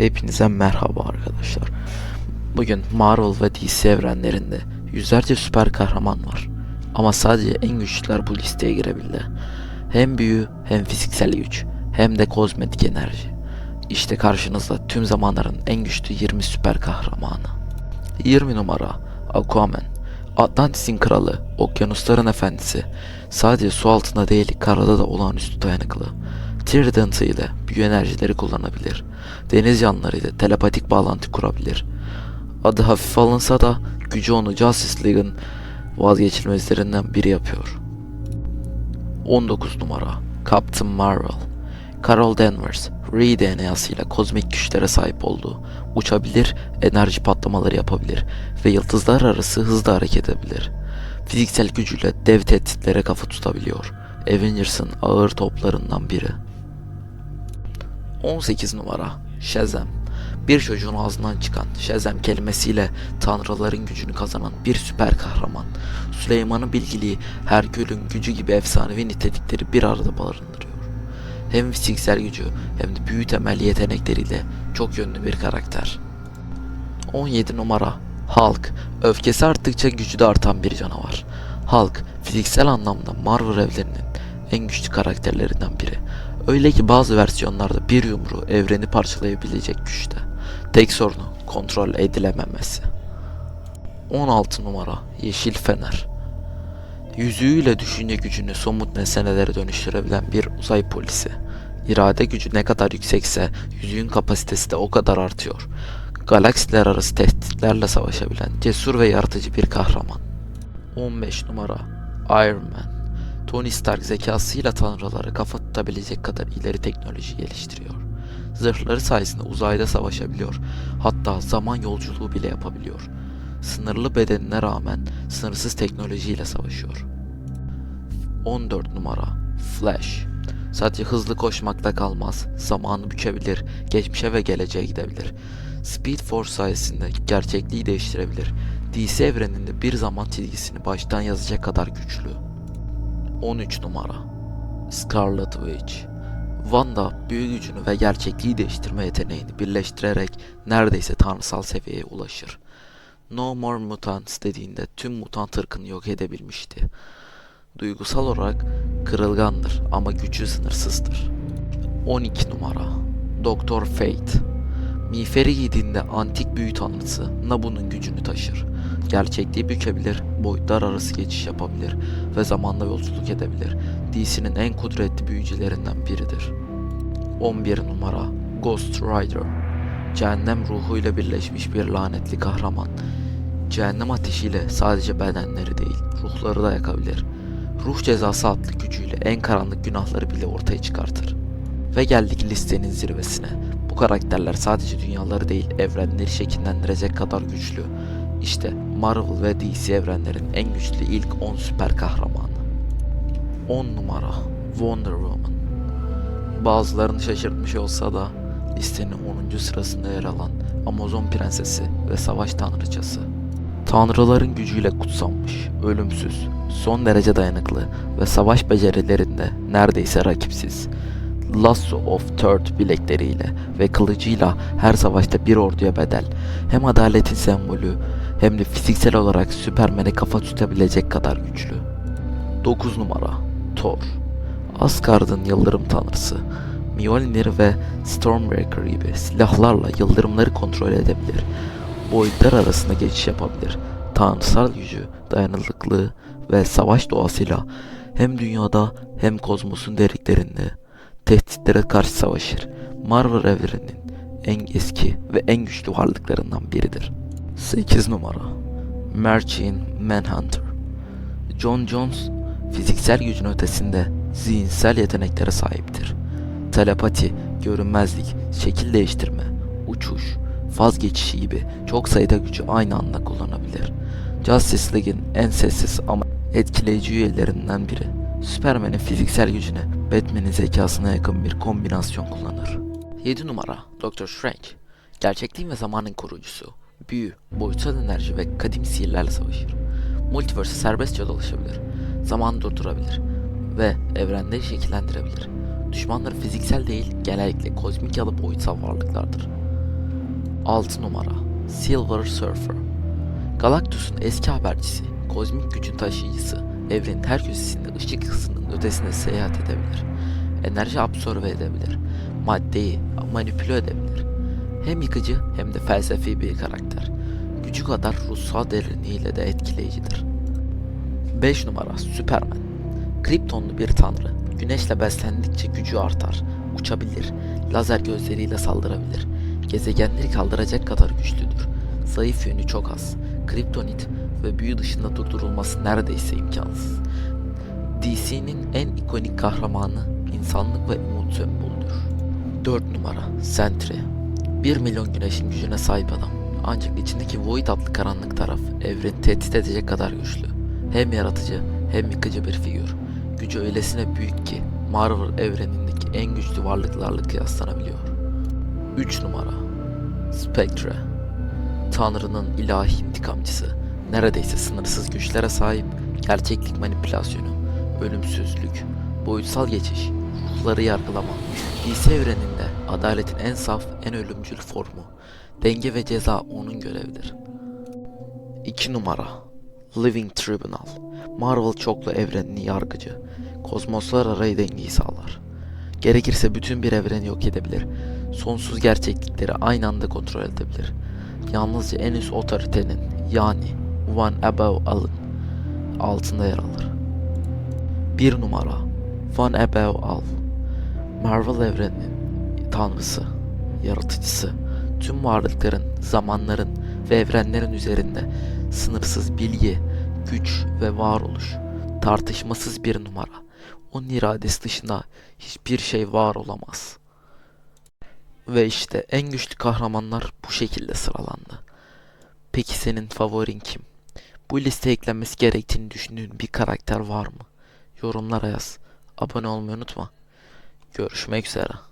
Hepinize merhaba arkadaşlar. Bugün Marvel ve DC evrenlerinde yüzlerce süper kahraman var. Ama sadece en güçlüler bu listeye girebildi. Hem büyü hem fiziksel güç hem de kozmetik enerji. İşte karşınızda tüm zamanların en güçlü 20 süper kahramanı. 20 numara Aquaman. Atlantis'in kralı, okyanusların efendisi. Sadece su altında değil karada da olağanüstü dayanıklı. Trident ile büyü enerjileri kullanabilir. Deniz canlıları ile telepatik bağlantı kurabilir. Adı hafif alınsa da gücü onu Justice League'ın vazgeçilmezlerinden biri yapıyor. 19 numara Captain Marvel Carol Danvers, Ree DNA'sıyla kozmik güçlere sahip olduğu, uçabilir, enerji patlamaları yapabilir ve yıldızlar arası hızla hareket edebilir. Fiziksel gücüyle dev tehditlere kafa tutabiliyor. Avengers'ın ağır toplarından biri. 18 numara Shazam bir çocuğun ağzından çıkan Shazam kelimesiyle tanrıların gücünü kazanan bir süper kahraman. Süleyman'ın bilgiliği Herkül'ün gücü gibi efsanevi nitelikleri bir arada barındırıyor. Hem fiziksel gücü hem de büyü temelli yetenekleriyle çok yönlü bir karakter. 17 numara Hulk öfkesi arttıkça gücü de artan bir canavar. Hulk fiziksel anlamda Marvel evlerinin en güçlü karakterlerinden biri. Öyle ki bazı versiyonlarda bir yumruğu evreni parçalayabilecek güçte. Tek sorunu kontrol edilememesi. 16 numara Yeşil Fener Yüzüğüyle düşünce gücünü somut nesnelere dönüştürebilen bir uzay polisi. İrade gücü ne kadar yüksekse yüzüğün kapasitesi de o kadar artıyor. Galaksiler arası tehditlerle savaşabilen cesur ve yaratıcı bir kahraman. 15 numara Iron Man Tony Stark zekasıyla tanrılara kafa tutabilecek kadar ileri teknoloji geliştiriyor. Zırhları sayesinde uzayda savaşabiliyor. Hatta zaman yolculuğu bile yapabiliyor. Sınırlı bedenine rağmen sınırsız teknolojiyle savaşıyor. 14 numara Flash Sadece hızlı koşmakla kalmaz. Zamanı bükebilir, geçmişe ve geleceğe gidebilir. Speed Force sayesinde gerçekliği değiştirebilir. DC evreninde bir zaman çizgisini baştan yazacak kadar güçlü. 13 numara Scarlet Witch Wanda büyü gücünü ve gerçekliği değiştirme yeteneğini birleştirerek neredeyse tanrısal seviyeye ulaşır. No More Mutants dediğinde tüm mutant ırkını yok edebilmişti. Duygusal olarak kırılgandır ama gücü sınırsızdır. 12 numara Doktor Fate Miğferi giydiğinde antik büyü tanrısı Nabu'nun gücünü taşır. Gerçekliği bükebilir, boyutlar arası geçiş yapabilir ve zamanla yolculuk edebilir. DC'nin en kudretli büyücülerinden biridir. 11 numara Ghost Rider Cehennem ruhuyla birleşmiş bir lanetli kahraman. Cehennem ateşiyle sadece bedenleri değil, ruhları da yakabilir. Ruh cezası adlı gücüyle en karanlık günahları bile ortaya çıkartır. Ve geldik listenin zirvesine. Bu karakterler sadece dünyaları değil, evrenleri şekillendirecek kadar güçlü. İşte Marvel ve DC evrenlerin en güçlü ilk 10 süper kahramanı. 10 numara Wonder Woman. Bazılarını şaşırtmış olsa da listenin 10. sırasında yer alan Amazon prensesi ve savaş tanrıçası. Tanrıların gücüyle kutsanmış, ölümsüz, son derece dayanıklı ve savaş becerilerinde neredeyse rakipsiz. Lasso of Third bilekleriyle ve kılıcıyla her savaşta bir orduya bedel. Hem adaletin sembolü hem de fiziksel olarak Süpermen'e kafa tutabilecek kadar güçlü. 9 numara Thor Asgard'ın yıldırım tanrısı. Mjolnir ve Stormbreaker gibi silahlarla yıldırımları kontrol edebilir. Boyutlar arasında geçiş yapabilir. Tanrısal gücü, dayanıklılığı ve savaş doğasıyla hem dünyada hem kozmosun derinliklerinde tehditlere karşı savaşır. Marvel evreninin en eski ve en güçlü varlıklarından biridir. 8 numara Martian Manhunter John Jones fiziksel gücün ötesinde zihinsel yeteneklere sahiptir. Telepati, görünmezlik, şekil değiştirme, uçuş, faz geçişi gibi çok sayıda gücü aynı anda kullanabilir. Justice League'in en sessiz ama etkileyici üyelerinden biri. Superman'in fiziksel gücüne Batman'in zekasına yakın bir kombinasyon kullanır. 7 numara Doctor Strange Gerçekliğin ve zamanın koruyucusu. Büyü, boyutsal enerji ve kadim sihirlerle savaşır. Multiverse'e serbestçe dolaşabilir. Zaman durdurabilir ve evrenleri şekillendirebilir. Düşmanları fiziksel değil, genellikle kozmik ya da boyutsal varlıklardır. 6 numara Silver Surfer Galactus'un eski habercisi, kozmik gücün taşıyıcısı, evrenin her köşesinde ışık hızının ötesine seyahat edebilir. Enerji absorbe edebilir. Maddeyi manipüle edebilir. Hem yıkıcı hem de felsefi bir karakter. Gücü kadar ruhsal derinliğiyle de etkileyicidir. 5 numara Superman Kryptonlu bir tanrı. Güneşle beslendikçe gücü artar. Uçabilir. Lazer gözleriyle saldırabilir. Gezegenleri kaldıracak kadar güçlüdür. Zayıf yönü çok az. Kriptonit ve büyü dışında durdurulması neredeyse imkansız. DC'nin en ikonik kahramanı insanlık ve umut sembolüdür. 4 numara Sentry 1 milyon güneşin gücüne sahip adam. Ancak içindeki Void adlı karanlık taraf evreni tehdit edecek kadar güçlü. Hem yaratıcı hem yıkıcı bir figür. Gücü öylesine büyük ki Marvel evrenindeki en güçlü varlıklarla kıyaslanabiliyor. 3 numara Spectre Tanrı'nın ilahi intikamcısı, neredeyse sınırsız güçlere sahip, gerçeklik manipülasyonu, ölümsüzlük, boyutsal geçiş, ruhları yargılama, DC evreninde adaletin en saf, en ölümcül formu, denge ve ceza onun görevidir. 2 numara Living Tribunal Marvel çoklu evreninin yargıcı, kozmoslar arayı dengeyi sağlar. Gerekirse bütün bir evreni yok edebilir, sonsuz gerçeklikleri aynı anda kontrol edebilir. Yalnızca en üst otoritenin yani One Above All'ın altında yer alır. 1 numara One Above All Marvel evreninin tanrısı, yaratıcısı, tüm varlıkların, zamanların ve evrenlerin üzerinde sınırsız bilgi, güç ve varoluş, tartışmasız bir numara. Onun iradesi dışında hiçbir şey var olamaz. Ve işte en güçlü kahramanlar bu şekilde sıralandı. Peki senin favorin kim? Bu listeye eklenmesi gerektiğini düşündüğün bir karakter var mı? Yorumlara yaz. Abone olmayı unutma. Görüşmek üzere.